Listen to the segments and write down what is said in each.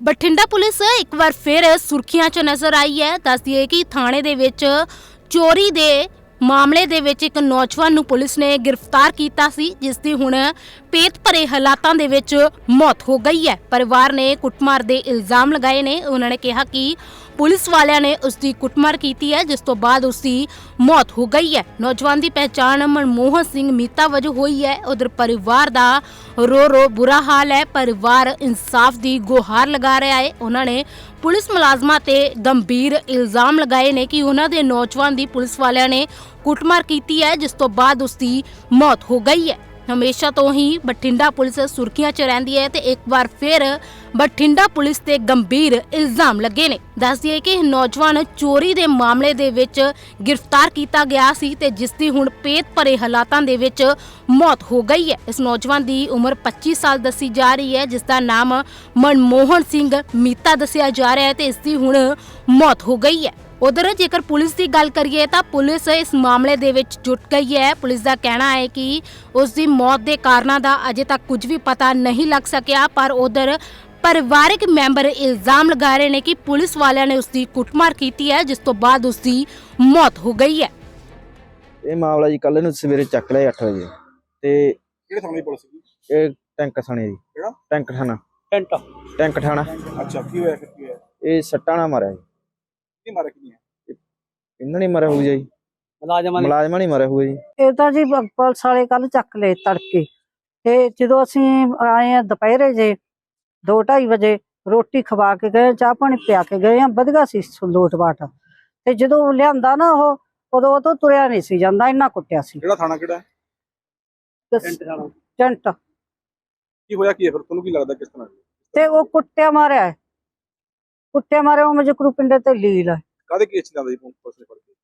Bathinda police ਇੱਕ ਵਾਰ ਫਿਰ ਸੁਰਖੀਆਂ 'ਚ ਨਜ਼ਰ ਆਈ ਹੈ। ਦੱਸਦੀ ਹੈ ਕਿ ਥਾਣੇ ਦੇ ਵਿੱਚ ਚੋਰੀ ਦੇ ਮਾਮਲੇ ਦੇ ਵਿੱਚ ਇੱਕ ਨੌਜਵਾਨ ਨੂੰ ਪੁਲਿਸ ਨੇ ਗ੍ਰਿਫਤਾਰ ਕੀਤਾ ਸੀ, ਜਿਸ ਦੀ ਹੁਣ ਪੇਤ ਭਰੇ ਹਾਲਾਤਾਂ ਦੇ ਵਿੱਚ ਮੌਤ ਹੋ ਗਈ ਹੈ। ਪਰਿਵਾਰ ਨੇ ਕੁੱਟਮਾਰ ਦੇ ਇਲਜ਼ਾਮ ਲਗਾਏ ਨੇ। ਉਹਨਾਂ ਨੇ ਕਿਹਾ ਕਿ ਪੁਲਿਸ ਵਾਲਿਆਂ ਨੇ ਉਸ ਦੀ ਕੁੱਟਮਾਰ ਕੀਤੀ ਹੈ, ਜਿਸ ਤੋਂ ਬਾਅਦ ਉਸ ਦੀ ਮੌਤ ਹੋ ਗਈ ਹੈ। ਨੌਜਵਾਨ ਦੀ ਪਹਿਚਾਣ ਮਨਮੋਹਨ ਸਿੰਘ ਮੀਤਾ ਵਜੋਂ ਹੋਈ ਹੈ। ਉਧਰ ਪਰਿਵਾਰ ਦਾ ਰੋ ਰੋ ਬੁਰਾ ਹਾਲ ਹੈ। ਪਰਿਵਾਰ ਇਨਸਾਫ ਦੀ ਗੁਹਾਰ ਲਗਾ ਰਿਹਾ ਹੈ। ਉਹਨਾਂ ਨੇ ਪੁਲਿਸ ਮੁਲਾਜ਼ਮਾਂ ਤੇ ਗੰਭੀਰ ਇਲਜ਼ਾਮ ਲਗਾਏ ਨੇ ਕਿ ਉਹਨਾਂ ਦੇ ਨੌਜਵਾਨ ਦੀ ਪੁਲਿਸ ਵਾਲਿਆਂ ਨੇ ਕੁੱਟਮਾਰ ਕੀਤੀ ਹੈ, ਜਿਸ ਤੋਂ ਬਾਅਦ ਉਸ ਦੀ ਮੌਤ ਹੋ ਗਈ ਹੈ। ਹਮੇਸ਼ਾ ਤੋਂ ਹੀ ਬਠਿੰਡਾ ਪੁਲਿਸ ਸੁਰਖੀਆਂ 'ਚ ਰਹਿੰਦੀ ਹੈ ਤੇ ਇੱਕ ਵਾਰ ਫਿਰ ਬਠਿੰਡਾ ਪੁਲਿਸ ਤੇ ਗੰਭੀਰ ਇਲਜ਼ਾਮ ਲੱਗੇ ਨੇ। ਦੱਸਦੀ ਹੈ ਕਿ ਨੌਜਵਾਨ ਚੋਰੀ ਦੇ ਮਾਮਲੇ ਦੇ ਵਿੱਚ ਗ੍ਰਿਫਤਾਰ ਕੀਤਾ ਗਿਆ ਸੀ ਤੇ ਜਿਸ ਦੀ ਹੁਣ ਪੇਤ ਭਰੇ ਹਾਲਾਤਾਂ ਦੇ ਵਿੱਚ ਮੌਤ ਹੋ ਗਈ ਹੈ। ਇਸ ਨੌਜਵਾਨ ਦੀ ਉਮਰ 25 ਸਾਲ ਦੱਸੀ ਜਾ ਰਹੀ ਹੈ, ਜਿਸ ਦਾ ਨਾਮ ਮਨਮੋਹਨ ਸਿੰਘ ਮੀਤਾ ਦੱਸਿਆ ਜਾ ਰਿਹਾ ਹੈ ਤੇ ਇਸ ਦੀ ਹੁਣ ਮੌਤ ਹੋ ਗਈ ਹੈ। ਉਧਰ ਜੇਕਰ ਪੁਲਿਸ ਦੀ ਗੱਲ ਕਰੀਏ ਤਾਂ ਪੁਲਿਸ ਇਸ ਮਾਮਲੇ ਦੇ ਵਿੱਚ ਜੁਟ ਗਈ ਹੈ। ਪੁਲਿਸ ਦਾ ਕਹਿਣਾ ਹੈ ਕਿ ਉਸ ਦੀ ਮੌਤ ਦੇ ਕਾਰਨਾਂ ਦਾ ਅਜੇ ਤੱਕ ਕੁਝ ਵੀ ਪਤਾ ਨਹੀਂ ਲੱਗ ਸਕਿਆ ਪਰ ਉਧਰ ਪਰਿਵਾਰਕ ਮੈਂਬਰ ਇਲਜ਼ਾਮ ਲਗਾ ਰਹੇ ਨੇ ਕਿ ਪੁਲਿਸ ਵਾਲਿਆਂ ਨੇ ਉਸ ਦੀ ਕੁੱਟਮਾਰ ਕੀਤੀ ਹੈ ਜਿਸ ਤੋਂ ਬਾਅਦ ਉਸ ਦੀ ਮੌਤ ਹੋ ਗਈ ਹੈ। ਇਹ ਮਾਮਲਾ ਜੀ ਕੱਲ ਨੂੰ ਸਵੇਰੇ ਚੱਕ ਲਿਆ 8 ਵਜੇ। ਤੇ ਕਿਹੜੇ ਥਾਣੇ ਦੀ ਪੁਲਿਸ ਸੀ? ਇਹ ਟੈਂਕ ਥਾਣੇ ਜੀ ਕਿਹੜਾ? ਟੈਂਕ ਥਾਣਾ। ਟੈਂਟ ਟੈਂਕ ਥਾਣਾ। ਅੱਛਾ ਕੀ ਹੋਇਆ ਫਿਰ ਕੀ ਹੋਇਆ? ਇਹ ਸੱਟਾਂ ਨਾਲ ਮਾਰਿਆ ਜੀ। ਕੀ ਮਾਰਿਆ ਕੀ ਹੈ? ਇਹਨਾਂ ਨਹੀਂ ਮਾਰਿਆ ਹੋਊ ਜੀ। ਮੁਲਾਜ਼ਮਾਂ ਨੇ ਮੁਲਾਜ਼ਮਾਂ ਨਹੀਂ ਮਾਰਿਆ ਹੋਊਗਾ ਜੀ। ਇਹ ਤਾਂ ਜੀ ਪੁਲਿਸ ਵਾਲੇ ਕੱਲ ਚੱਕ ਲਏ ਤੜਕੇ। ਤੇ ਜਦੋਂ ਅਸੀਂ ਆਏ ਆ ਦੁਪਹਿਰੇ ਜੇ 2:30 ਵਜੇ ਰੋਟੀ ਖਵਾ ਕੇ ਗਏ ਚਾਹ ਪਾਣੀ ਪਿਆ ਕੇ ਗਏ ਆ ਵਧੀਆ ਸੀ ਲੋਟ ਬਾਟ। ਤੇ ਜਦੋਂ ਉਹ ਲਿਆਂਦਾ ਨਾ ਉਹ ਉਦੋਂ ਉਹ ਤੋਂ ਤੁਰਿਆ ਨਹੀਂ ਸੀ ਜਾਂਦਾ ਇੰਨਾ ਕੁੱਟਿਆ ਸੀ। ਕਿਹੜਾ ਥਾਣਾ ਕਿਹੜਾ ਹੈ? ਟੈਂਟ ਕੀ ਹੋਇਆ ਕੀ ਹੈ? ਫਿਰ ਤੁਹਾਨੂੰ ਕੀ ਲੱਗਦਾ ਕਿਸ ਤਰ੍ਹਾਂ? ਤੇ ਉਹ ਕੁੱਟਿਆ ਮਾਰਿਆ ਹੈ। ਕੁੱਟਿਆ ਮਾਰਿਆ ਉਹ ਮਜਕਰੂ ਪਿੰਡੇ ਤੇ ਲੀਲ ਹੈ ਕਾਦੇ ਕੇਸ ਜਾਂਦਾ ਜੀ ਪੁਲਿਸ ਨੇ ਫੜ ਕੇ?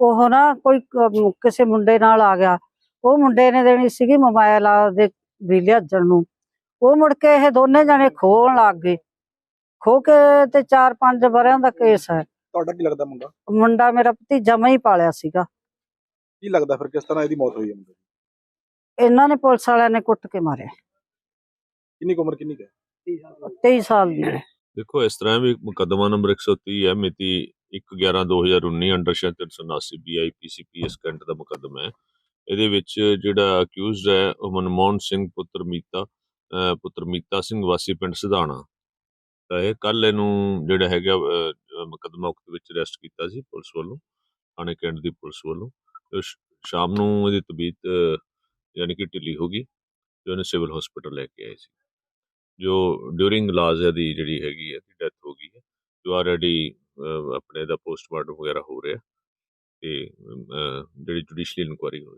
ਉਹ ਨਾ ਕੋਈ ਕ- ਕਿਸੇ ਮੁੰਡੇ ਨਾਲ ਆ ਗਿਆ। ਉਹ ਮੁੰਡੇ ਨੇ ਦੇਣੀ ਸੀਗੀ ਮੋਬਾਈਲ ਆ ਦੇ ਵੀ ਲਿਆਜਣ ਨੂੰ। ਉਹ ਮੁੜ ਕੇ ਇਹ ਦੋਨੇ ਜਣੇ ਖੋਣ ਲੱਗ ਗਏ। ਖੋ ਕੇ ਤੇ 4-5 ਵਰਿਆਂ ਦਾ ਕੇਸ ਹੈ। ਤੁਹਾਡਾ ਕੀ ਲੱਗਦਾ ਮੁੰਡਾ? ਮੁੰਡਾ ਮੇਰਾ ਭਤੀਜਾ ਮੈਂ ਹੀ ਪਾਲਿਆ ਸੀਗਾ। ਕੀ ਲੱਗਦਾ ਫਿਰ ਕਿਸ ਤਰ੍ਹਾਂ ਇਹਦੀ ਮੌਤ ਹੋਈ ਹੈ ਮੁੰਡੇ ਦੀ? ਇਹਨਾਂ ਨੇ ਪੁਲਿਸ ਵਾਲਿਆਂ ਨੇ ਕੁੱਟ ਕੇ ਮਾਰਿਆ। ਕਿੰਨੀ ਕੁ ਉਮਰ ਕਿੰਨੀ ਕੁ ਹੈ? 23 ਸਾਲ ਦੀ। ਹੈ। ਦੇਖੋ ਇਸ ਤਰ੍ਹਾਂ ਵੀ ਮੁਕੱਦਮਾ ਨੰਬਰ 130 ਹੈ ਮਿਤੀ 1/11/2019 under section 379 B IPC PS Cantt ਦਾ ਮੁਕੱਦਮਾ ਹੈ। ਇਹਦੇ ਵਿੱਚ ਜਿਹੜਾ ਅਕਿਊਜ਼ਡ ਹੈ ਉਹ ਮਨਮੋਹਨ ਸਿੰਘ ਪੁੱਤਰ ਮੀਤਾ ਅਹ ਪੁੱਤਰ ਮੀਤਾ ਸਿੰਘ ਵਾਸੀ ਪਿੰਡ ਸਿਧਾਣਾ। ਤਾਂ ਇਹ ਕੱਲ ਇਹਨੂੰ ਜਿਹੜਾ ਹੈਗਾ ਅਹ, ਮੁਕੱਦਮਾ ਉਕਤ ਵਿੱਚ ਅਰੈਸਟ ਕੀਤਾ ਸੀ ਪੁਲਿਸ ਵੱਲੋਂ ਥਾਣੇ ਕੈਂਟ ਦੀ ਪੁਲਿਸ ਵੱਲੋਂ। ਤੇ ਸ਼- ਸ਼ਾਮ ਨੂੰ ਇਹਦੀ ਤਬੀਅਤ ਅਹ, ਯਾਨੀ ਕਿ ਢਿੱਲੀ ਹੋ ਗਈ ਤੇ ਉਹਨੇ ਸਿਵਲ ਹਸਪੀਟਲ ਲੈ ਕੇ ਆਏ ਸੀ। ਜੋ ਡਿਊਰਿੰਗ ਇਲਾਜ ਇਹਦੀ ਜਿਹੜੀ ਹੈਗੀ ਹੈ ਡੈਥ ਹੋ ਗਈ ਹੈ, ਜੋ ਆਲਰੇਡੀ ਆਪਣੇ ਦਾ ਪੋਸਟਮਾਰਟਮ ਵਗੈਰਾ ਹੋ ਰਿਹਾ ਤੇ ਜਿਹੜੀ ਜੁਡੀਸ਼ੀਅਲ ਇਨਕੁਆਰੀ ਹੋ ਰਹੀ